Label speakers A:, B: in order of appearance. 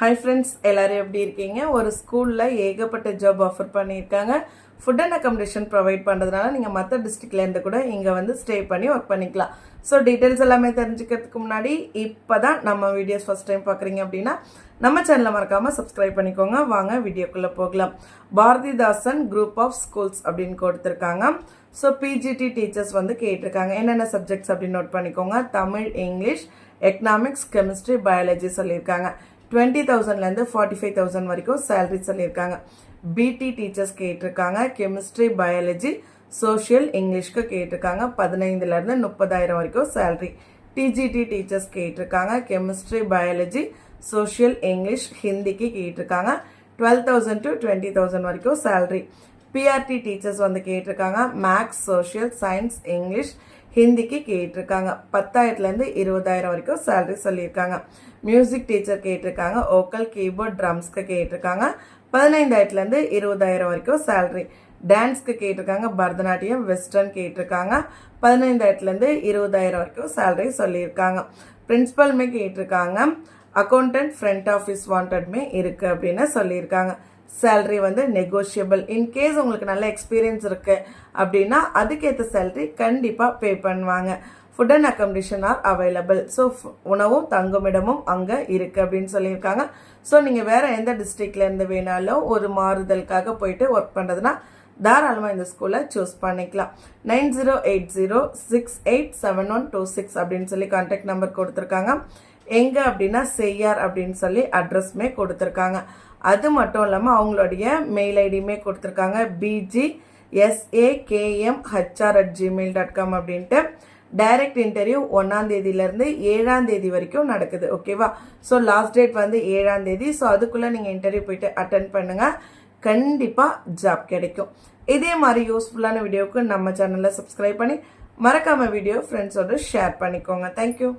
A: Hi friends எல்லோரும் எப்படி இருக்கீங்க? ஒரு ஸ்கூலில் ஏகப்பட்ட ஜாப் ஆஃபர் பண்ணியிருக்காங்க. ஃபுட் அண்ட் அக்கமடேஷன் ப்ரொவைட் பண்ணுறதுனால நீங்கள் மற்ற டிஸ்ட்ரிக்ட்லேருந்து கூட இங்கே வந்து ஸ்டே பண்ணி ஒர்க் பண்ணிக்கலாம். ஸோ டீட்டெயில்ஸ் எல்லாமே தெரிஞ்சுக்கிறதுக்கு முன்னாடி இப்போ தான் நம்ம வீடியோஸ் ஃபஸ்ட் டைம் பார்க்குறீங்க அப்படின்னா நம்ம சேனலை மறக்காமல் சப்ஸ்கிரைப் பண்ணிக்கோங்க. வாங்க வீடியோக்குள்ளே போகலாம். பாரதிதாசன் குரூப் ஆஃப் ஸ்கூல்ஸ் அப்படின்னு கொடுத்துருக்காங்க. ஸோ பிஜிடி டீச்சர்ஸ் வந்து கேட்டிருக்காங்க. என்னென்ன சப்ஜெக்ட்ஸ் அப்படின்னு நோட் பண்ணிக்கோங்க. Tamil English economics chemistry biology சொல்லியிருக்காங்க. டுவெண்ட்டி தௌசண்ட்லேருந்து ஃபார்ட்டி ஃபைவ் தௌசண்ட் வரைக்கும் சேலரி சொல்லியிருக்காங்க. பிடி டீச்சர்ஸ் கேட்டிருக்காங்க. கெமிஸ்ட்ரி பயாலஜி சோஷியல் இங்கிலீஷ்க்கு கேட்டிருக்காங்க. பதினைந்துலேருந்து முப்பதாயிரம் வரைக்கும் சேலரி டிஜிடி டீச்சர்ஸ் கேட்டிருக்காங்க. கெமிஸ்ட்ரி பயாலஜி சோஷியல் இங்கிலீஷ் ஹிந்திக்கு கேட்டிருக்காங்க. Twelve thousand to twenty thousand வரைக்கும் சேலரி பிஆர்டி டீச்சர்ஸ் வந்து கேட்டிருக்காங்க. மேக்ஸ் சோஷியல் சயின்ஸ் இங்கிலீஷ் ஹிந்திக்கு கேட்டிருக்காங்க. பத்தாயிரத்துலேருந்து இருபதாயிரம் வரைக்கும் சேலரி சொல்லியிருக்காங்க. மியூசிக் டீச்சர் கேட்டிருக்காங்க. ஓக்கல் கீபோர்ட் ட்ரம்ஸ்க்கு கேட்டிருக்காங்க. பதினைந்தாயிரத்துலேருந்து இருபதாயிரம் வரைக்கும் சேலரி டான்ஸ்க்கு கேட்டிருக்காங்க. பரதநாட்டியம் வெஸ்டர்ன் கேட்டிருக்காங்க. பதினைந்தாயிரத்துலேருந்து இருபதாயிரம் வரைக்கும் சேலரி சொல்லியிருக்காங்க. பிரின்ஸிபல்மே கேட்டிருக்காங்க. அக்கௌண்டன்ட் ஃப்ரண்ட் ஆஃபீஸ் வாண்டட்மே இருக்குது அப்படின்னு சொல்லியிருக்காங்க. சேல்ரி வந்து நெகோஷியபிள் இன்கேஸ் உங்களுக்கு நல்ல எக்ஸ்பீரியன்ஸ் இருக்குது அப்படின்னா அதுக்கேற்ற சேல்ரி கண்டிப்பாக பே பண்ணுவாங்க. Food and accommodation are available so உணவும் தங்குமிடமும் அங்கே இருக்குது அப்படின்னு சொல்லியிருக்காங்க. ஸோ நீங்கள் வேறு எந்த டிஸ்ட்ரிக்ட்லேருந்து வேணாலும் ஒரு மாறுதலுக்காக போயிட்டு ஒர்க் பண்ணுறதுனா தாராளமாக இந்த ஸ்கூலை சூஸ் பண்ணிக்கலாம். Nine zero eight zero six eight seven one two six அப்படின்னு சொல்லி கான்டாக்ட் நம்பர் கொடுத்துருக்காங்க. எங்கே அப்படின்னா செய்யார் அப்படின்னு சொல்லி அட்ரஸ்மே கொடுத்துருக்காங்க. அது மட்டும் இல்லாமல் அவங்களுடைய மெயில் ஐடியுமே கொடுத்துருக்காங்க. PG SAKM HR at Gmail dot com அப்படின்ட்டு. டைரக்ட் இன்டர்வியூ ஒன்றாம் தேதியிலேருந்து ஏழாம் தேதி வரைக்கும் நடக்குது. ஓகேவா ஸோ லாஸ்ட் டேட் வந்து ஏழாம் தேதி. ஸோ அதுக்குள்ளே நீங்கள் இன்டர்வியூ போயிட்டு அட்டன் பண்ணுங்கள் கண்டிப்பாக ஜாப் கிடைக்கும். இதே மாதிரி யூஸ்ஃபுல்லான வீடியோவுக்கு நம்ம சேனலில் சப்ஸ்கிரைப் பண்ணி மறக்காமல் வீடியோ ஃப்ரெண்ட்ஸோட ஷேர் பண்ணிக்கோங்க. தேங்க்யூ